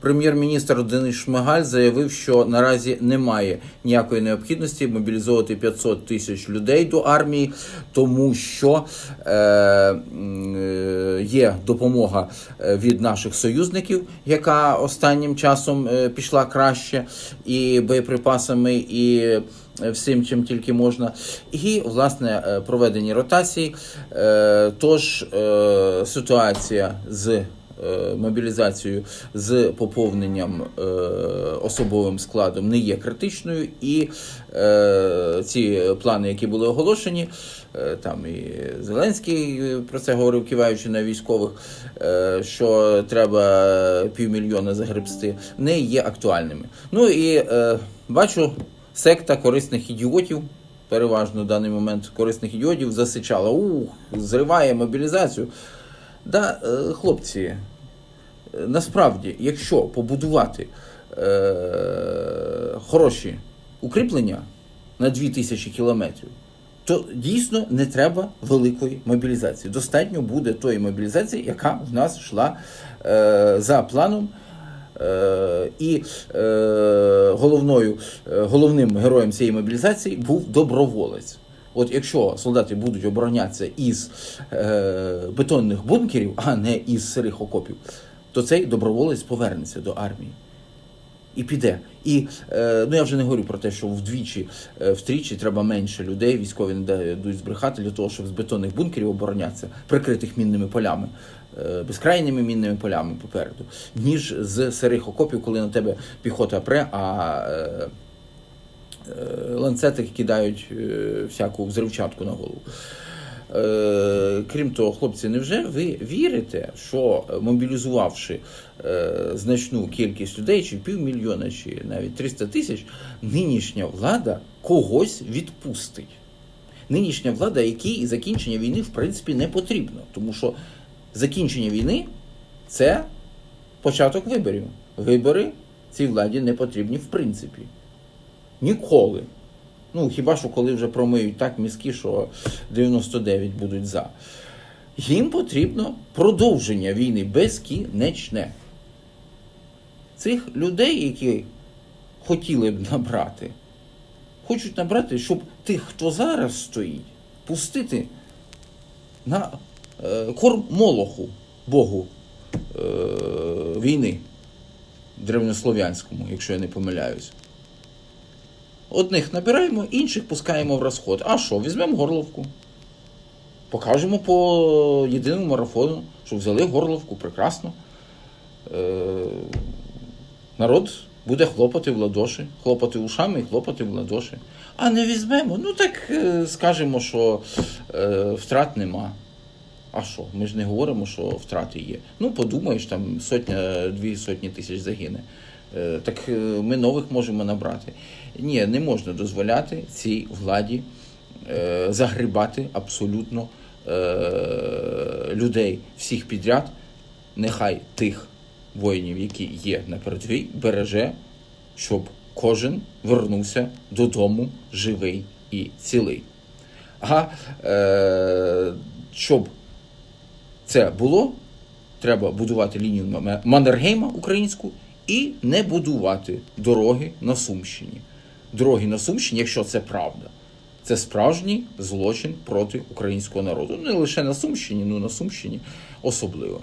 Прем'єр-міністр Денис Шмигаль заявив, що наразі немає ніякої необхідності мобілізовувати 500 тисяч людей до армії, тому що е, е, є допомога е, від наших союзників, яка останнім часом е, пішла краще, і боєприпасами, і всім, чим тільки можна, і власне проведені ротації. Тож ситуація з е, мобілізацією з поповненням е, особовим складом не є критичною, і е, ці плани, які були оголошені, там і Зеленський про це говорив, киваючи на військових, що треба півмільйона загребсти, не є актуальними. Ну і бачу, секта корисних ідіотів. Переважно в даний момент корисних ідіотів засичала. Ух, зриває мобілізацію. Да, е, хлопці, е, насправді, якщо побудувати е, хороші укріплення на 2000 кілометрів, то дійсно не треба великої мобілізації. Достатньо буде тої мобілізації, яка в нас йшла е, за планом. Е, І головною, головним героєм цієї мобілізації був доброволець. От якщо солдати будуть оборонятися із е, бетонних бункерів, а не із сирих окопів, то цей доброволець повернеться до армії і піде. І е, ну я вже не говорю про те, що вдвічі, е, втричі треба менше людей, військові не дадуть збрехати для того, щоб з бетонних бункерів оборонятися, прикритих мінними полями, е, безкрайніми мінними полями попереду, ніж з сирих окопів, коли на тебе піхота пре, а е, ланцети кидають е, всяку взривчатку на голову. Е, крім того, хлопці, невже ви вірите, що е, мобілізувавши е, значну кількість людей, чи півмільйона, чи навіть 300 тисяч, нинішня влада когось відпустить? Нинішня влада, якій закінчення війни в принципі не потрібно, тому що закінчення війни це початок виборів. Вибори цій владі не потрібні в принципі. Ніколи. Ну, хіба що коли вже промиють так мізки, що 99 будуть за. Їм потрібно продовження війни безкінечне. Цих людей, які хотіли б набрати, хочуть набрати, щоб тих, хто зараз стоїть, пустити на е, корм Молоху, Богу е, війни древнеслов'янському, якщо я не помиляюсь. Одних набираємо, інших пускаємо в розход. А що, візьмемо горловку. Покажемо по єдиному марафону, що взяли горловку прекрасно. Е, народ буде хлопати в ладоші, хлопати ушами і хлопати в ладоші. А не візьмемо, ну так е, скажемо, що е, втрат нема. А що? Ми ж не говоримо, що втрати є. Ну, подумаєш, там сотня, дві сотні тисяч загине. Е, Так е, ми нових можемо набрати. Ні, не можна дозволяти цій владі е, загрібати абсолютно людей всіх підряд. Нехай тих воїнів, які є на передовій, береже, щоб кожен вернувся додому живий і цілий. А е, щоб це було, треба будувати лінію Ма- Маннергейма українську і не будувати дороги на Сумщині. Дороги на Сумщині, якщо це правда, це справжній злочин проти українського народу. Не лише на Сумщині, ну на Сумщині особливо.